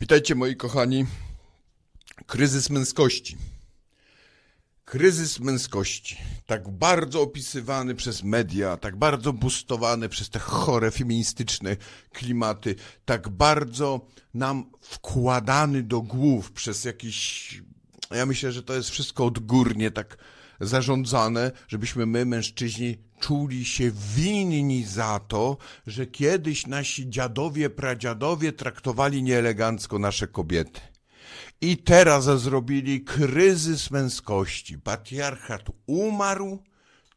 Witajcie moi kochani. Kryzys męskości. Kryzys męskości. Tak bardzo opisywany przez media, tak bardzo boostowany przez te chore feministyczne klimaty, tak bardzo nam wkładany do głów przez jakiś. Ja myślę, że to jest wszystko odgórnie tak zarządzane, żebyśmy my, mężczyźni, czuli się winni za to, że kiedyś nasi dziadowie, pradziadowie traktowali nieelegancko nasze kobiety. I teraz zrobili kryzys męskości. Patriarchat umarł,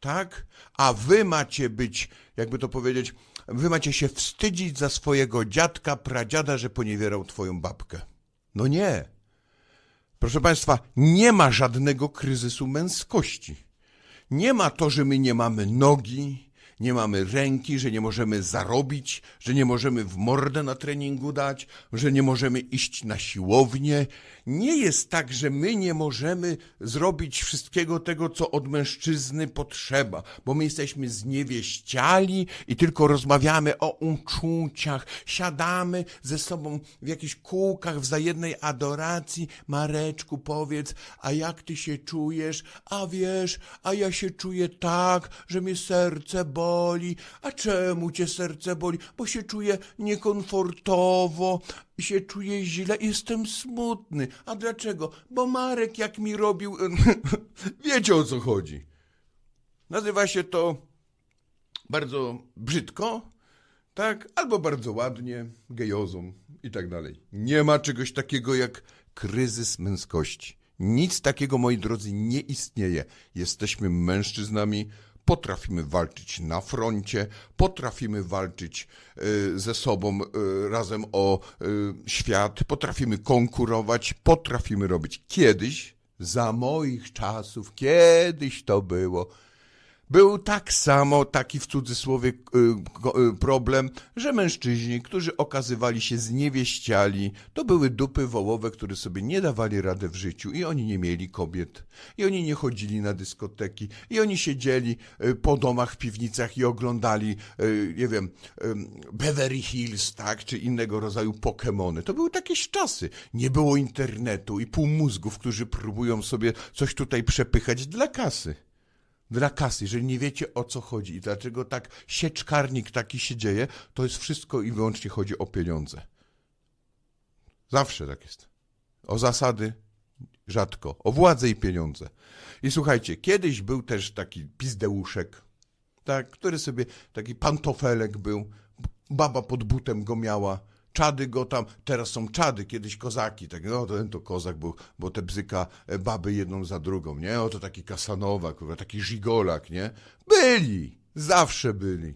tak? A wy macie być, jakby to powiedzieć, wy macie się wstydzić za swojego dziadka, pradziada, że poniewierał twoją babkę. No nie. Proszę Państwa, nie ma żadnego kryzysu męskości. Nie ma to, że my nie mamy nogi, nie mamy ręki, że nie możemy zarobić, że nie możemy w mordę na treningu dać, że nie możemy iść na siłownię. Nie jest tak, że my nie możemy zrobić wszystkiego tego, co od mężczyzny potrzeba, bo my jesteśmy zniewieściali i tylko rozmawiamy o uczuciach, siadamy ze sobą w jakichś kółkach wzajemnej adoracji. Mareczku, powiedz, a jak ty się czujesz? A wiesz, a ja się czuję tak, że mi serce boli. A czemu cię serce boli? Bo się czuję niekomfortowo, się czuję źle, jestem smutny. A dlaczego? Bo Marek jak mi robił... Wiecie o co chodzi. Nazywa się to bardzo brzydko, tak? Albo bardzo ładnie, gejozą i tak dalej. Nie ma czegoś takiego jak kryzys męskości. Nic takiego, moi drodzy, nie istnieje. Jesteśmy mężczyznami, potrafimy walczyć na froncie, potrafimy walczyć y, ze sobą y, razem o y, świat, potrafimy konkurować, potrafimy robić. Kiedyś, za moich czasów, kiedyś to było, był tak samo taki w cudzysłowie y, y, problem, że mężczyźni, którzy okazywali się zniewieściali, to były dupy wołowe, które sobie nie dawali rady w życiu i oni nie mieli kobiet, i oni nie chodzili na dyskoteki, i oni siedzieli y, po domach w piwnicach i oglądali, nie wiem, Beverly Hills, tak, czy innego rodzaju Pokemony. To były takie czasy. Nie było internetu i półmózgów, którzy próbują sobie coś tutaj przepychać dla kasy dla kasy, jeżeli nie wiecie o co chodzi i dlaczego tak sieczkarnik taki się dzieje, to jest wszystko i wyłącznie chodzi o pieniądze. Zawsze tak jest. O zasady rzadko, o władzę i pieniądze. I słuchajcie, kiedyś był też taki pizdeuszek, tak, który sobie, taki pantofelek był, baba pod butem go miała, czady go tam, teraz są czady, kiedyś kozaki, tak, no ten to kozak był, bo te bzyka e, baby jedną za drugą, nie, oto taki kasanowa, kurwa, taki żigolak, nie, byli, zawsze byli,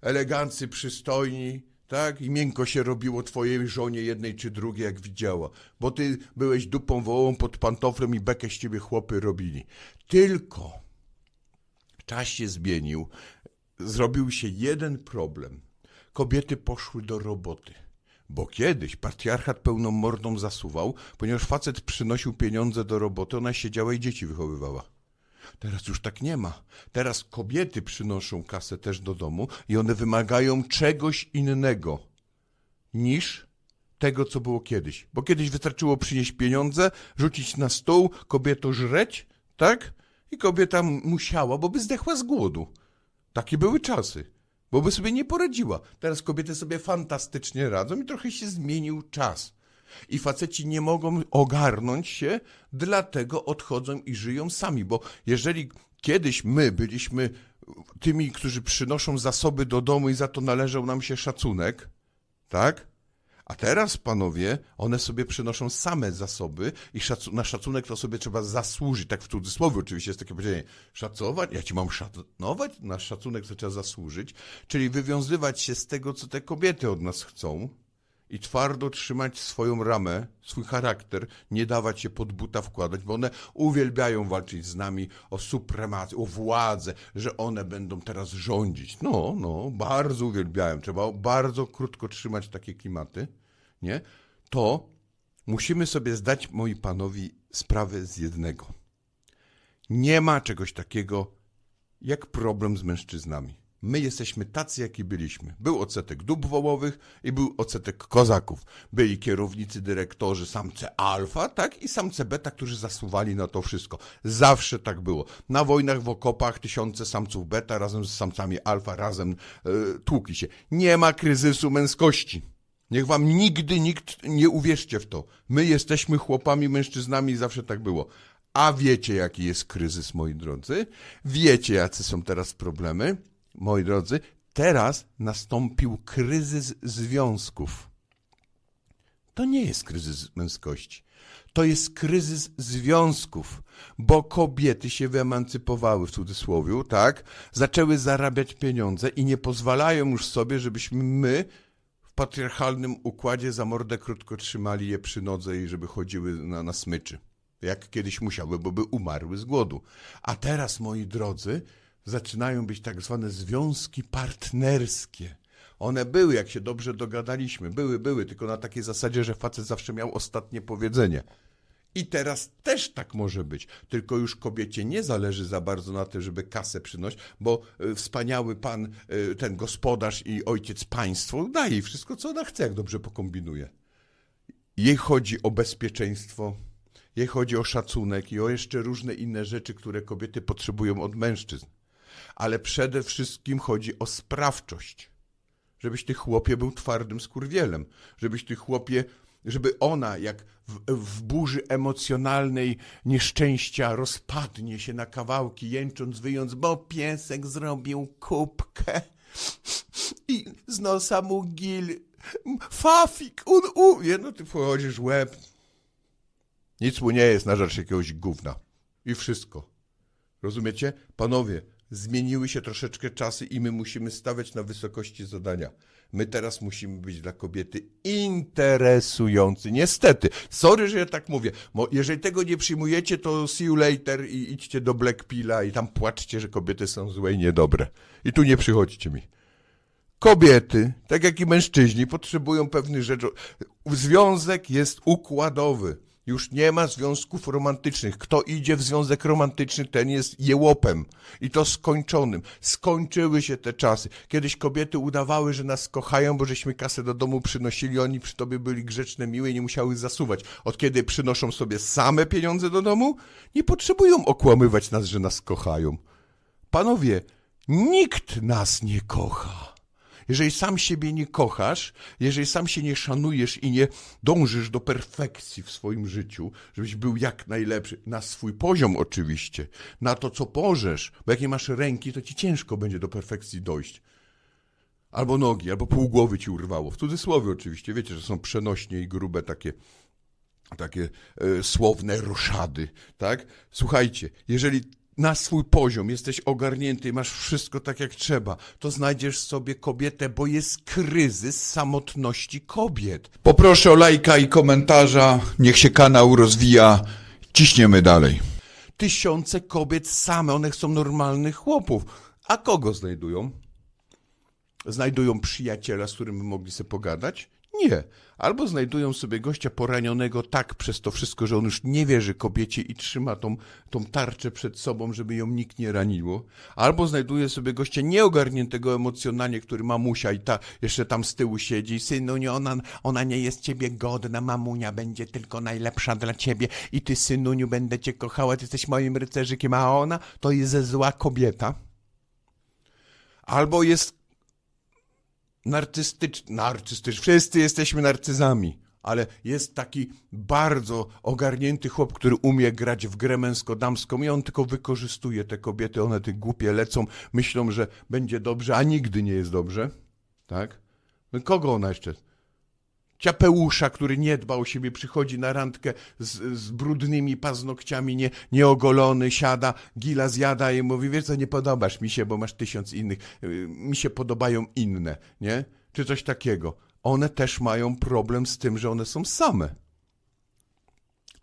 elegancy, przystojni, tak, i miękko się robiło twojej żonie jednej czy drugiej, jak widziała, bo ty byłeś dupą wołą pod pantoflem i bekę z ciebie chłopy robili. Tylko czas się zmienił, zrobił się jeden problem. Kobiety poszły do roboty. Bo kiedyś patriarchat pełną mordą zasuwał, ponieważ facet przynosił pieniądze do roboty, ona siedziała i dzieci wychowywała. Teraz już tak nie ma. Teraz kobiety przynoszą kasę też do domu i one wymagają czegoś innego niż tego, co było kiedyś. Bo kiedyś wystarczyło przynieść pieniądze, rzucić na stół, kobieto żreć, tak? I kobieta musiała, bo by zdechła z głodu. Takie były czasy, bo by sobie nie poradziła. Teraz kobiety sobie fantastycznie radzą i trochę się zmienił czas. I faceci nie mogą ogarnąć się, dlatego odchodzą i żyją sami, bo jeżeli kiedyś my byliśmy tymi, którzy przynoszą zasoby do domu i za to należał nam się szacunek, tak? A teraz, panowie, one sobie przynoszą same zasoby i na szacunek to sobie trzeba zasłużyć, tak w cudzysłowie oczywiście jest takie powiedzenie, szacować, ja ci mam szanować, na szacunek to trzeba zasłużyć, czyli wywiązywać się z tego, co te kobiety od nas chcą i twardo trzymać swoją ramę, swój charakter, nie dawać się pod buta wkładać, bo one uwielbiają walczyć z nami o supremację, o władzę, że one będą teraz rządzić. No, no, bardzo uwielbiają. Trzeba bardzo krótko trzymać takie klimaty, nie? To musimy sobie zdać, moi panowie, sprawę z jednego. Nie ma czegoś takiego jak problem z mężczyznami. My jesteśmy tacy, jaki byliśmy. Był odsetek dób wołowych i był odsetek kozaków. Byli kierownicy, dyrektorzy, samce alfa, tak? I samce beta, którzy zasuwali na to wszystko. Zawsze tak było. Na wojnach w okopach tysiące samców beta razem z samcami alfa razem e, tłukli się. Nie ma kryzysu męskości. Niech wam nigdy nikt nie uwierzcie w to. My jesteśmy chłopami, mężczyznami i zawsze tak było. A wiecie, jaki jest kryzys, moi drodzy? Wiecie, jacy są teraz problemy? Moi drodzy, teraz nastąpił kryzys związków. To nie jest kryzys męskości. To jest kryzys związków, bo kobiety się wyemancypowały w cudzysłowie, tak? Zaczęły zarabiać pieniądze i nie pozwalają już sobie, żebyśmy my w patriarchalnym układzie za mordę krótko trzymali je przy nodze i żeby chodziły na, na smyczy. Jak kiedyś musiały, bo by umarły z głodu. A teraz, moi drodzy, zaczynają być tak zwane związki partnerskie. One były, jak się dobrze dogadaliśmy. Były, były, tylko na takiej zasadzie, że facet zawsze miał ostatnie powiedzenie. I teraz też tak może być. Tylko już kobiecie nie zależy za bardzo na tym, żeby kasę przynosić, bo y, wspaniały pan, y, ten gospodarz i ojciec państwo daje jej wszystko, co ona chce, jak dobrze pokombinuje. Jej chodzi o bezpieczeństwo, jej chodzi o szacunek i o jeszcze różne inne rzeczy, które kobiety potrzebują od mężczyzn. Ale przede wszystkim chodzi o sprawczość. Żebyś ty chłopie był twardym skurwielem. Żebyś ty chłopie, żeby ona jak w, w burzy emocjonalnej nieszczęścia rozpadnie się na kawałki, jęcząc, wyjąc, bo piesek zrobił kubkę i z nosa mu gil, fafik, un, u, no ty wchodzisz łeb, nic mu nie jest na rzecz jakiegoś gówna. I wszystko. Rozumiecie? Panowie, zmieniły się troszeczkę czasy i my musimy stawiać na wysokości zadania. My teraz musimy być dla kobiety interesujący. Niestety. Sorry, że ja tak mówię. Bo jeżeli tego nie przyjmujecie, to see you later i idźcie do Blackpilla i tam płaczcie, że kobiety są złe i niedobre. I tu nie przychodźcie mi. Kobiety, tak jak i mężczyźni, potrzebują pewnych rzeczy. Związek jest układowy. Już nie ma związków romantycznych. Kto idzie w związek romantyczny, ten jest jełopem. I to skończonym. Skończyły się te czasy. Kiedyś kobiety udawały, że nas kochają, bo żeśmy kasę do domu przynosili, oni przy tobie byli grzeczne, miłe i nie musiały zasuwać. Od kiedy przynoszą sobie same pieniądze do domu, nie potrzebują okłamywać nas, że nas kochają. Panowie, nikt nas nie kocha. Jeżeli sam siebie nie kochasz, jeżeli sam się nie szanujesz i nie dążysz do perfekcji w swoim życiu, żebyś był jak najlepszy, na swój poziom oczywiście, na to, co możesz, bo jak nie masz ręki, to ci ciężko będzie do perfekcji dojść. Albo nogi, albo pół głowy ci urwało. W cudzysłowie oczywiście, wiecie, że są przenośnie i grube takie takie e, słowne roszady, tak? Słuchajcie, jeżeli na swój poziom, jesteś ogarnięty, masz wszystko tak jak trzeba, to znajdziesz sobie kobietę, bo jest kryzys samotności kobiet. Poproszę o lajka i komentarza, niech się kanał rozwija, ciśniemy dalej. Tysiące kobiet same, one chcą normalnych chłopów. A kogo znajdują? Znajdują przyjaciela, z którym by mogli sobie pogadać? Nie. Albo znajdują sobie gościa poranionego tak przez to wszystko, że on już nie wierzy kobiecie i trzyma tą, tą tarczę przed sobą, żeby ją nikt nie raniło. Albo znajduje sobie gościa nieogarniętego emocjonalnie, który mamusia i ta jeszcze tam z tyłu siedzi. Synu, nie, ona, ona nie jest ciebie godna, mamunia będzie tylko najlepsza dla ciebie i ty, synuniu, będę cię kochała, ty jesteś moim rycerzykiem, a ona to jest zła kobieta. Albo jest narcystyczny, narcystyczny, wszyscy jesteśmy narcyzami, ale jest taki bardzo ogarnięty chłop, który umie grać w grę męsko-damską i on tylko wykorzystuje te kobiety, one te głupie lecą, myślą, że będzie dobrze, a nigdy nie jest dobrze, tak? No kogo ona jeszcze? Ciapeusza, który nie dba o siebie, przychodzi na randkę z, z brudnymi paznokciami, nie, nieogolony, siada, gila zjada i mówi, wiesz co, nie podobasz mi się, bo masz tysiąc innych, y, mi się podobają inne, nie? Czy coś takiego. One też mają problem z tym, że one są same.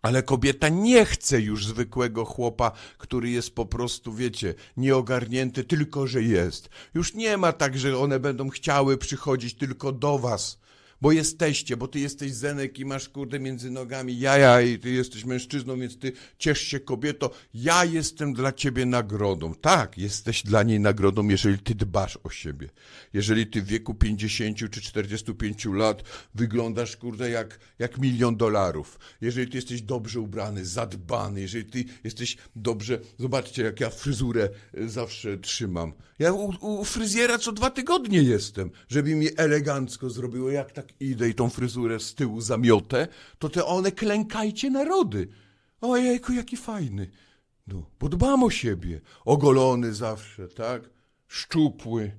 Ale kobieta nie chce już zwykłego chłopa, który jest po prostu, wiecie, nieogarnięty, tylko że jest. Już nie ma tak, że one będą chciały przychodzić tylko do was bo jesteście, bo ty jesteś Zenek i masz kurde między nogami jaja i ty jesteś mężczyzną, więc ty ciesz się kobieto. Ja jestem dla ciebie nagrodą. Tak, jesteś dla niej nagrodą, jeżeli ty dbasz o siebie. Jeżeli ty w wieku 50 czy 45 lat wyglądasz kurde jak, jak milion dolarów. Jeżeli ty jesteś dobrze ubrany, zadbany, jeżeli ty jesteś dobrze, zobaczcie jak ja fryzurę y, zawsze trzymam. Ja u, u fryzjera co dwa tygodnie jestem, żeby mi elegancko zrobiło. Jak tak idę i tą fryzurę z tyłu zamiotę, to te one klękajcie narody. Ojejku, jaki fajny. No, bo dbam o siebie. Ogolony zawsze, tak? Szczupły.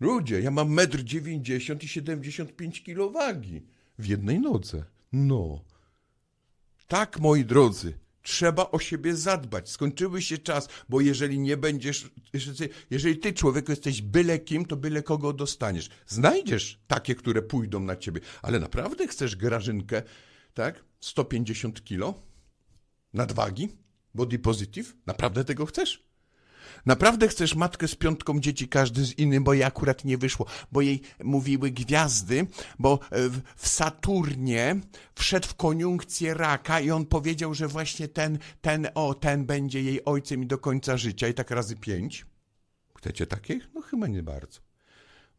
Ludzie, ja mam metr dziewięćdziesiąt i 75 kilo wagi w jednej nodze. No. Tak, moi drodzy, trzeba o siebie zadbać. Skończyły się czas, bo jeżeli nie będziesz, jeżeli- ty człowieku jesteś byle kim, to byle kogo dostaniesz. Znajdziesz takie, które pójdą na ciebie, ale naprawdę chcesz grażynkę, tak? 150 kilo nadwagi, body positive? Naprawdę tego chcesz? Naprawdę chcesz matkę z piątką dzieci, każdy z innym, bo jej akurat nie wyszło, bo jej mówiły gwiazdy, bo e, w- Saturnie wszedł w koniunkcję raka i on powiedział, że właśnie ten, ten, o, ten będzie jej ojcem i do końca życia i tak razy pięć. Chcecie takich? No chyba nie bardzo.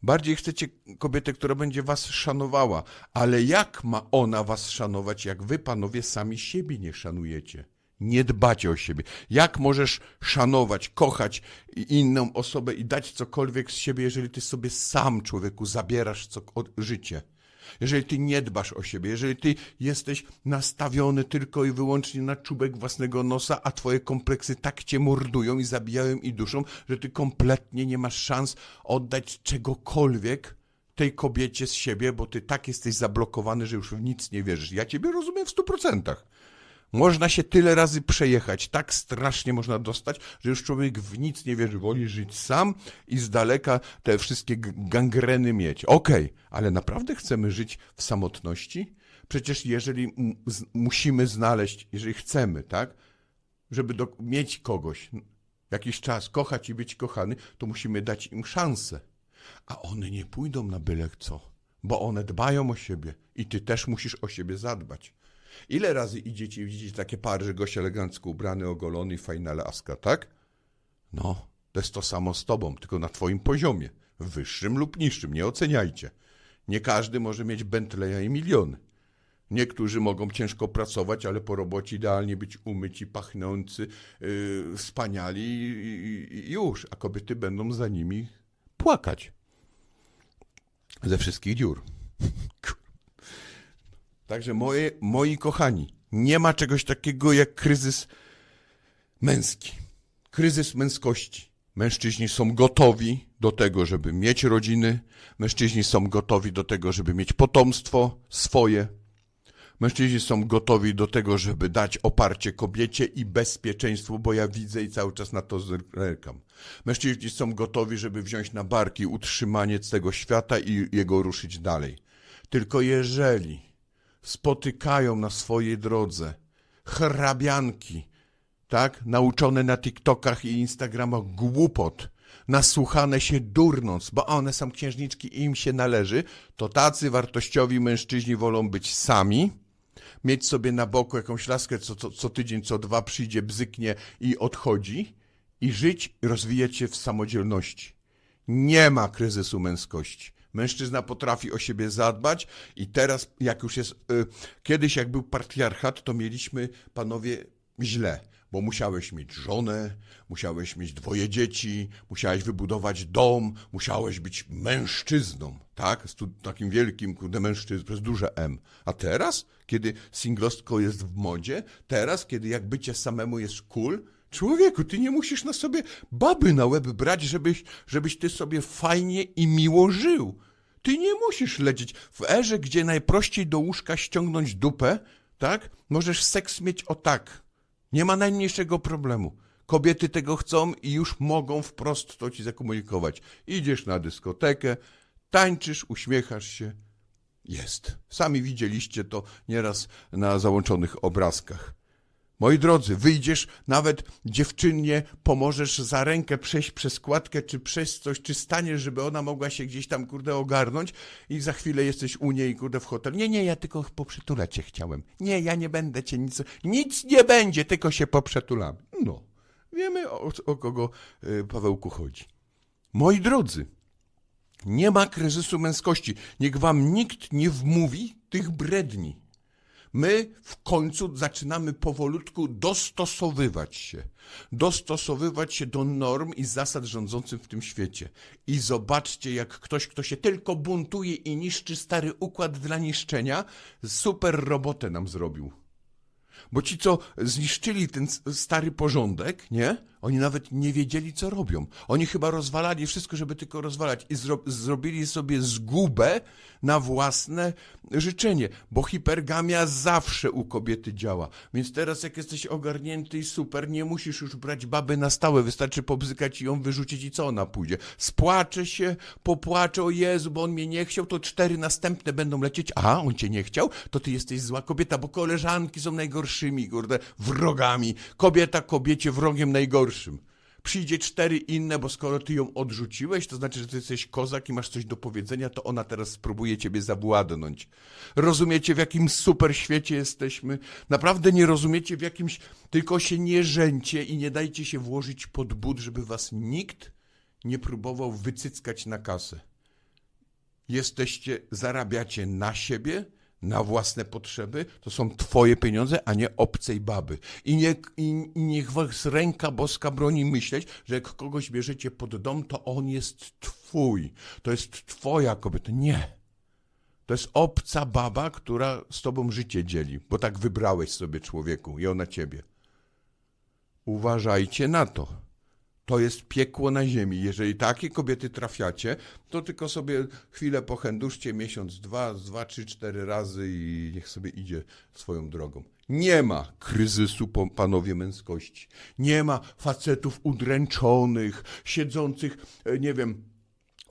Bardziej chcecie kobietę, która będzie was szanowała, ale jak ma ona was szanować, jak wy, panowie, sami siebie nie szanujecie? Nie dbacie o siebie. Jak możesz szanować, kochać inną osobę i dać cokolwiek z siebie, jeżeli ty sobie sam, człowieku, zabierasz co, życie? Jeżeli ty nie dbasz o siebie, jeżeli ty jesteś nastawiony tylko i wyłącznie na czubek własnego nosa, a twoje kompleksy tak cię mordują i zabijają i duszą, że ty kompletnie nie masz szans oddać czegokolwiek tej kobiecie z siebie, bo ty tak jesteś zablokowany, że już w nic nie wierzysz. Ja ciebie rozumiem w stu procentach. Można się tyle razy przejechać, tak strasznie można dostać, że już człowiek w nic nie wierzy, woli żyć sam i z daleka te wszystkie gangreny mieć. Okej, ale naprawdę chcemy żyć w samotności? Przecież jeżeli musimy znaleźć, jeżeli chcemy, tak, żeby do, mieć kogoś jakiś czas, kochać i być kochany, to musimy dać im szansę. A one nie pójdą na byle co, bo one dbają o siebie i ty też musisz o siebie zadbać. Ile razy idziecie i widzicie takie pary, że gość elegancko ubrany, ogolony fajna laska, tak? No, to jest to samo z tobą, tylko na twoim poziomie. Wyższym lub niższym, nie oceniajcie. Nie każdy może mieć Bentleya i miliony. Niektórzy mogą ciężko pracować, ale po robocie idealnie być umyci, pachnący, yy, wspaniali i, i już, a kobiety będą za nimi płakać. Ze wszystkich dziur. Także moje, moi kochani, nie ma czegoś takiego jak kryzys męski. Kryzys męskości. Mężczyźni są gotowi do tego, żeby mieć rodziny. Mężczyźni są gotowi do tego, żeby mieć potomstwo swoje. Mężczyźni są gotowi do tego, żeby dać oparcie kobiecie i bezpieczeństwu, bo ja widzę i cały czas na to zerkam. Mężczyźni są gotowi, żeby wziąć na barki utrzymanie tego świata i jego ruszyć dalej. Tylko jeżeli spotykają na swojej drodze hrabianki, tak, nauczone na TikTokach i Instagramach głupot, nasłuchane się durnąc, bo one są księżniczki i im się należy, to tacy wartościowi mężczyźni wolą być sami, mieć sobie na boku jakąś laskę, co, co, co tydzień, co dwa przyjdzie, bzyknie i odchodzi i żyć rozwijać się w samodzielności. Nie ma kryzysu męskości. Mężczyzna potrafi o siebie zadbać i teraz, jak już jest. Y, kiedyś, jak był patriarchat, to mieliśmy panowie źle, bo musiałeś mieć żonę, musiałeś mieć dwoje dzieci, musiałeś wybudować dom, musiałeś być mężczyzną, tak? Z tu, takim wielkim, kurde, mężczyzną, przez duże M. A teraz, kiedy singlostko jest w modzie, teraz, kiedy jak bycie samemu jest cool, Człowieku, ty nie musisz na sobie baby na łeb brać, żebyś, żebyś ty sobie fajnie i miło żył. Ty nie musisz lecieć w erze, gdzie najprościej do łóżka ściągnąć dupę, tak? Możesz seks mieć o tak. Nie ma najmniejszego problemu. Kobiety tego chcą i już mogą wprost to ci zakomunikować. Idziesz na dyskotekę, tańczysz, uśmiechasz się. Jest. Sami widzieliście to nieraz na załączonych obrazkach. Moi drodzy, wyjdziesz, nawet dziewczynie pomożesz za rękę przejść przez kładkę, czy przez coś, czy staniesz, żeby ona mogła się gdzieś tam, kurde, ogarnąć i za chwilę jesteś u niej, kurde, w hotel. Nie, nie, ja tylko poprzytulać cię chciałem. Nie, ja nie będę cię nic, nic nie będzie, tylko się poprzetulamy. No, wiemy o, o kogo y, Pawełku chodzi. Moi drodzy, nie ma kryzysu męskości. Niech wam nikt nie wmówi tych bredni. My w końcu zaczynamy powolutku dostosowywać się. Dostosowywać się do norm i zasad rządzących w tym świecie. I zobaczcie, jak ktoś, kto się tylko buntuje i niszczy stary układ dla niszczenia, super robotę nam zrobił. Bo ci, co zniszczyli ten stary porządek, nie? Oni nawet nie wiedzieli, co robią. Oni chyba rozwalali wszystko, żeby tylko rozwalać i zro zrobili sobie zgubę na własne życzenie, bo hipergamia zawsze u kobiety działa. Więc teraz, jak jesteś ogarnięty i super, nie musisz już brać baby na stałe, wystarczy pobzykać i ją wyrzucić i co ona pójdzie? Spłacze się, popłacze, o Jezu, bo on mnie nie chciał, to cztery następne będą lecieć. A, on cię nie chciał? To ty jesteś zła kobieta, bo koleżanki są najgorszymi, kurde, wrogami. Kobieta kobiecie wrogiem najgorszym. Przyjdzie cztery inne, bo skoro ty ją odrzuciłeś, to znaczy, że ty jesteś kozak i masz coś do powiedzenia, to ona teraz spróbuje ciebie zawładnąć. Rozumiecie, w jakim super świecie jesteśmy? Naprawdę nie rozumiecie w jakimś, tylko się nie żęcie i nie dajcie się włożyć pod but, żeby was nikt nie próbował wycyckać na kasę. Jesteście, zarabiacie na siebie, na własne potrzeby, to są twoje pieniądze, a nie obcej baby. I, nie, i, I niech was ręka boska broni myśleć, że jak kogoś bierzecie pod dom, to on jest twój. To jest twoja kobieta. Nie. To jest obca baba, która z tobą życie dzieli, bo tak wybrałeś sobie człowieku i ona ciebie. Uważajcie na to. To jest piekło na ziemi. Jeżeli takie kobiety trafiacie, to tylko sobie chwilę pochęduszcie, miesiąc, dwa, dwa, trzy, cztery razy i niech sobie idzie swoją drogą. Nie ma kryzysu, panowie męskości. Nie ma facetów udręczonych, siedzących, e, nie wiem,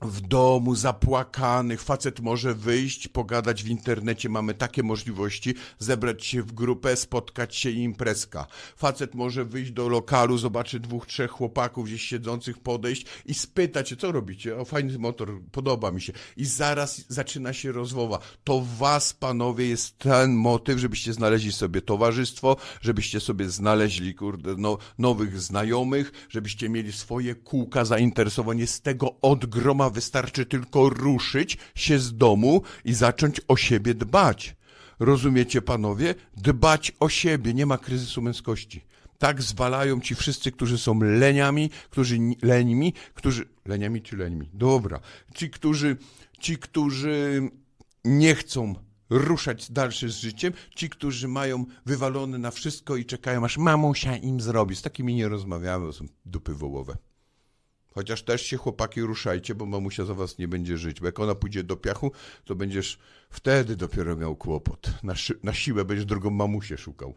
w domu, zapłakanych. Facet może wyjść, pogadać w internecie, mamy takie możliwości, zebrać się w grupę, spotkać się i imprezka. Facet może wyjść do lokalu, zobaczy dwóch, trzech chłopaków gdzieś siedzących, podejść i spytać się, co robicie? O, fajny motor, podoba mi się. I zaraz zaczyna się rozmowa. To was, panowie, jest ten motyw, żebyście znaleźli sobie towarzystwo, żebyście sobie znaleźli, kurde, no, nowych znajomych, żebyście mieli swoje kółka zainteresowanie z tego od wystarczy tylko ruszyć się z domu i zacząć o siebie dbać. Rozumiecie, panowie? Dbać o siebie, nie ma kryzysu męskości. Tak zwalają ci wszyscy, którzy są leniami, którzy ni- lenimi, którzy... Leniami czy lenimi? Dobra. Ci, którzy... Ci, którzy nie chcą ruszać dalsze z życiem, ci, którzy mają wywalone na wszystko i czekają, aż mamusia im zrobi. Z takimi nie rozmawiamy, bo są dupy wołowe. Chociaż też się chłopaki ruszajcie, bo mamusia za was nie będzie żyć. Bo jak ona pójdzie do piachu, to będziesz wtedy dopiero miał kłopot. Na, na siłę będziesz drugą mamusię szukał.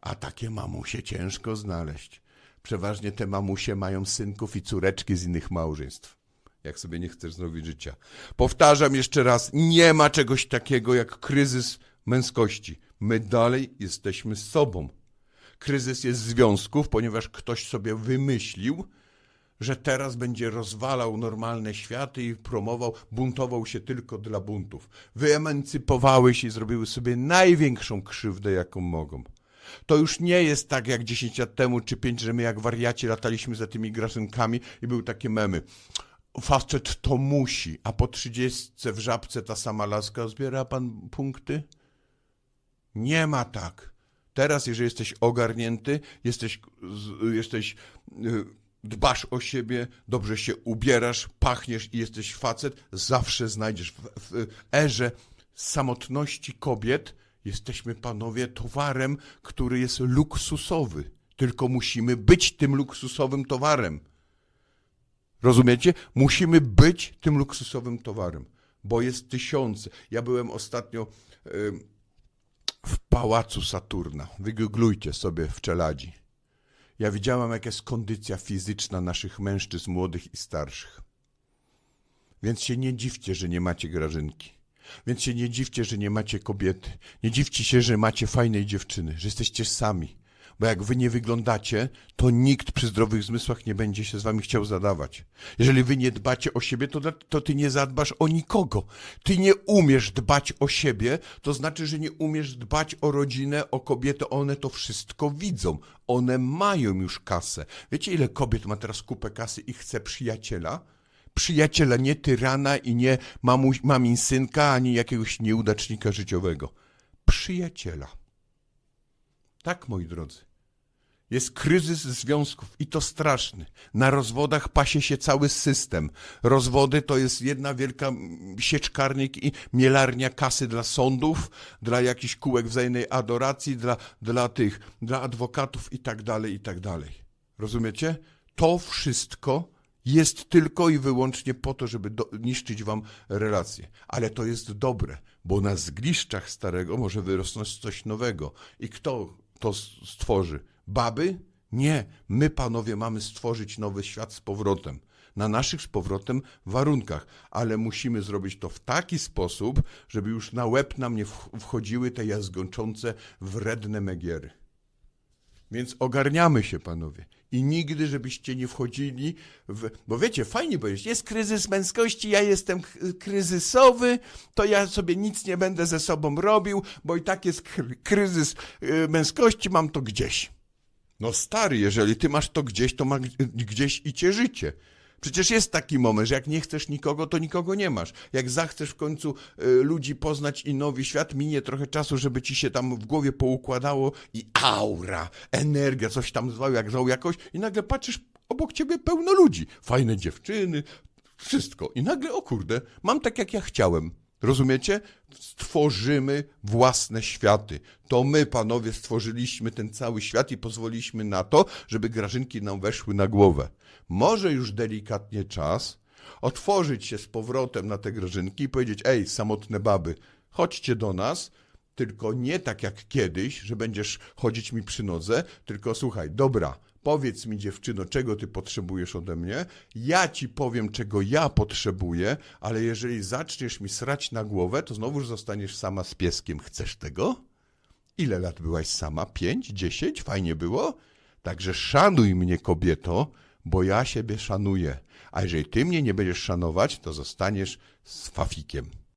A takie mamusie ciężko znaleźć. Przeważnie te mamusie mają synków i córeczki z innych małżeństw. Jak sobie nie chcesz zrobić życia. Powtarzam jeszcze raz, nie ma czegoś takiego jak kryzys męskości. My dalej jesteśmy sobą. Kryzys jest związków, ponieważ ktoś sobie wymyślił, że teraz będzie rozwalał normalne światy i promował, buntował się tylko dla buntów. Wyemancypowały się i zrobiły sobie największą krzywdę, jaką mogą. To już nie jest tak jak 10 lat temu czy 5, że my jak wariaci lataliśmy za tymi grażynkami i były takie memy. Facet to musi, a po 30 w żabce ta sama laska zbiera pan punkty? Nie ma tak. Teraz, jeżeli jesteś ogarnięty, jesteś, jesteś, y, dbasz o siebie, dobrze się ubierasz, pachniesz i jesteś facet, zawsze znajdziesz w, w erze samotności kobiet, jesteśmy panowie towarem, który jest luksusowy. Tylko musimy być tym luksusowym towarem. Rozumiecie? Musimy być tym luksusowym towarem, bo jest tysiące. Ja byłem ostatnio w pałacu Saturna. Wygooglujcie sobie w Czeladzi. Ja widziałam, jaka jest kondycja fizyczna naszych mężczyzn, młodych i starszych. Więc się nie dziwcie, że nie macie grażynki. Więc się nie dziwcie, że nie macie kobiety. Nie dziwcie się, że macie fajnej dziewczyny, że jesteście sami. Bo jak wy nie wyglądacie, to nikt przy zdrowych zmysłach nie będzie się z wami chciał zadawać. Jeżeli wy nie dbacie o siebie, to, to ty nie zadbasz o nikogo. Ty nie umiesz dbać o siebie, to znaczy, że nie umiesz dbać o rodzinę, o kobietę. One to wszystko widzą. One mają już kasę. Wiecie, ile kobiet ma teraz kupę kasy i chce przyjaciela? Przyjaciela, nie tyrana i nie mamuś, mamin synka, ani jakiegoś nieudacznika życiowego. Przyjaciela. Tak, moi drodzy. Jest kryzys związków i to straszny. Na rozwodach pasie się cały system. Rozwody to jest jedna wielka sieczkarnik i mielarnia kasy dla sądów, dla jakichś kółek wzajemnej adoracji, dla, dla tych, dla adwokatów i tak dalej, i tak dalej. Rozumiecie? To wszystko jest tylko i wyłącznie po to, żeby do, niszczyć wam relacje. Ale to jest dobre, bo na zgliszczach starego może wyrosnąć coś nowego. I kto to stworzy? Baby? Nie. My, panowie, mamy stworzyć nowy świat z powrotem. Na naszych z powrotem warunkach, ale musimy zrobić to w taki sposób, żeby już na łeb nam nie wch- wchodziły te jazgoczące, wredne megiery. Więc ogarniamy się, panowie. I nigdy, żebyście nie wchodzili w. Bo wiecie, fajnie powiedzieć, jest kryzys męskości, ja jestem kryzysowy, to ja sobie nic nie będę ze sobą robił, bo i tak jest kry- kryzys y, męskości, mam to gdzieś. No stary, jeżeli ty masz to gdzieś, to ma gdzieś i cię życie. Przecież jest taki moment, że jak nie chcesz nikogo, to nikogo nie masz. Jak zachcesz w końcu y, ludzi poznać i nowy świat, minie trochę czasu, żeby ci się tam w głowie poukładało i aura, energia, coś tam zwał, jak zwał jakoś i nagle patrzysz, obok ciebie pełno ludzi. Fajne dziewczyny, wszystko. I nagle, o kurde, mam tak jak ja chciałem. Rozumiecie? Stworzymy własne światy. To my, panowie, stworzyliśmy ten cały świat i pozwoliliśmy na to, żeby grażynki nam weszły na głowę. Może już delikatnie czas otworzyć się z powrotem na te grażynki i powiedzieć: Ej, samotne baby, chodźcie do nas, tylko nie tak jak kiedyś, że będziesz chodzić mi przy nodze, tylko słuchaj, dobra, powiedz mi dziewczyno, czego ty potrzebujesz ode mnie, ja ci powiem, czego ja potrzebuję, ale jeżeli zaczniesz mi srać na głowę, to znowuż zostaniesz sama z pieskiem. Chcesz tego? Ile lat byłaś sama? Pięć? Dziesięć? Fajnie było? Także szanuj mnie, kobieto, bo ja siebie szanuję. A jeżeli ty mnie nie będziesz szanować, to zostaniesz z fafikiem.